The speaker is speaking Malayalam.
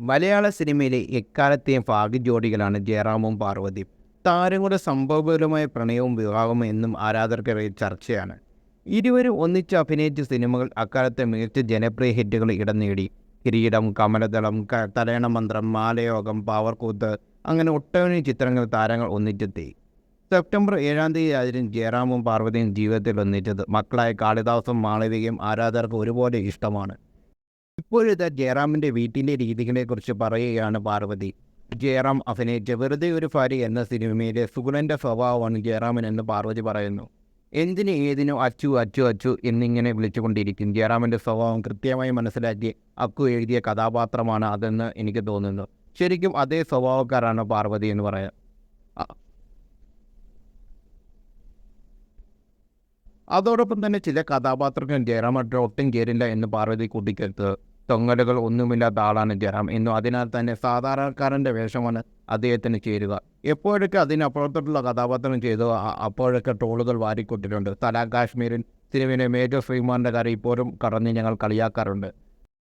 മലയാള സിനിമയിലെ എക്കാലത്തെയും ഭാഗ്യജോഡികളാണ് ജയറാമും പാർവതിയും. താരങ്ങളുടെ സംഭവപരമായ പ്രണയവും വിവാഹവും എന്നും ആരാധകർക്കിടയിൽ ചർച്ചയാണ്. ഇരുവരും ഒന്നിച്ച് അഭിനയിച്ച സിനിമകൾ അക്കാലത്തെ മികച്ച ജനപ്രിയ ഹിറ്റുകൾ ഇടം നേടി. കിരീടം കമലദളം ക- തലയണ മന്ത്രം മാലയോഗം പാവർകൂത്ത് അങ്ങനെ ഒട്ടനവധി ചിത്രങ്ങൾ താരങ്ങൾ ഒന്നിച്ചെത്തി. സെപ്റ്റംബർ ഏഴാം തീയതി ആയിരുന്നു ജയറാമും പാർവതിയും ജീവിതത്തിൽ ഒന്നിച്ചത്. മക്കളായ കാളിദാസും മാളവികയും ആരാധകർക്ക് ഒരുപോലെ ഇഷ്ടമാണ്. ഇപ്പോഴത്തെ ജയറാമിന്റെ വീട്ടിലെ രീതികളെക്കുറിച്ച് പറയുകയാണ് പാർവതി. ജയറാം അഭിനയിച്ച വെറുതെ ഒരു ഭാര്യ എന്ന സിനിമയിലെ സുഗുണന്റെ സ്വഭാവമാണ് ജയറാമൻ എന്ന് പാർവതി പറയുന്നു. എന്തിന് ഏതിനോ അച്ചു അച്ചു അച്ചു എന്നിങ്ങനെ വിളിച്ചുകൊണ്ടിരിക്കും? ജയറാമിന്റെ സ്വഭാവം കൃത്യമായി മനസ്സിലാക്കി അക്കു എഴുതിയ കഥാപാത്രമാണ് അതെന്ന് എനിക്ക് തോന്നുന്നു. ശരിക്കും അതേ സ്വഭാവക്കാരാണ് പാർവതി എന്ന് പറയാം. അതോടൊപ്പം തന്നെ ചില കഥാപാത്രങ്ങൾ ജയറാമറ്റ് ഒട്ടും ചേരില്ല എന്ന് പാർവതി കൂട്ടിക്കെടുത്ത് തൊങ്ങലുകൾ ഒന്നുമില്ലാത്ത ആളാണ് ജയറാം. എന്നും അതിനാൽ തന്നെ സാധാരണക്കാരന്റെ വേഷമാണ് അദ്ദേഹത്തിന് ചേരുക. എപ്പോഴൊക്കെ അതിനപ്പുറത്തോട്ടുള്ള കഥാപാത്രം ചെയ്തു അപ്പോഴൊക്കെ ട്രോളുകൾ വാരിക്കൊട്ടിട്ടുണ്ട്. തലാ കാശ്മീരിൽ സിനിമയിലെ മേജർ ശ്രീമാറിന്റെ കാര്യം ഇപ്പോഴും കടന്ന് ഞങ്ങൾ കളിയാക്കാറുണ്ട്.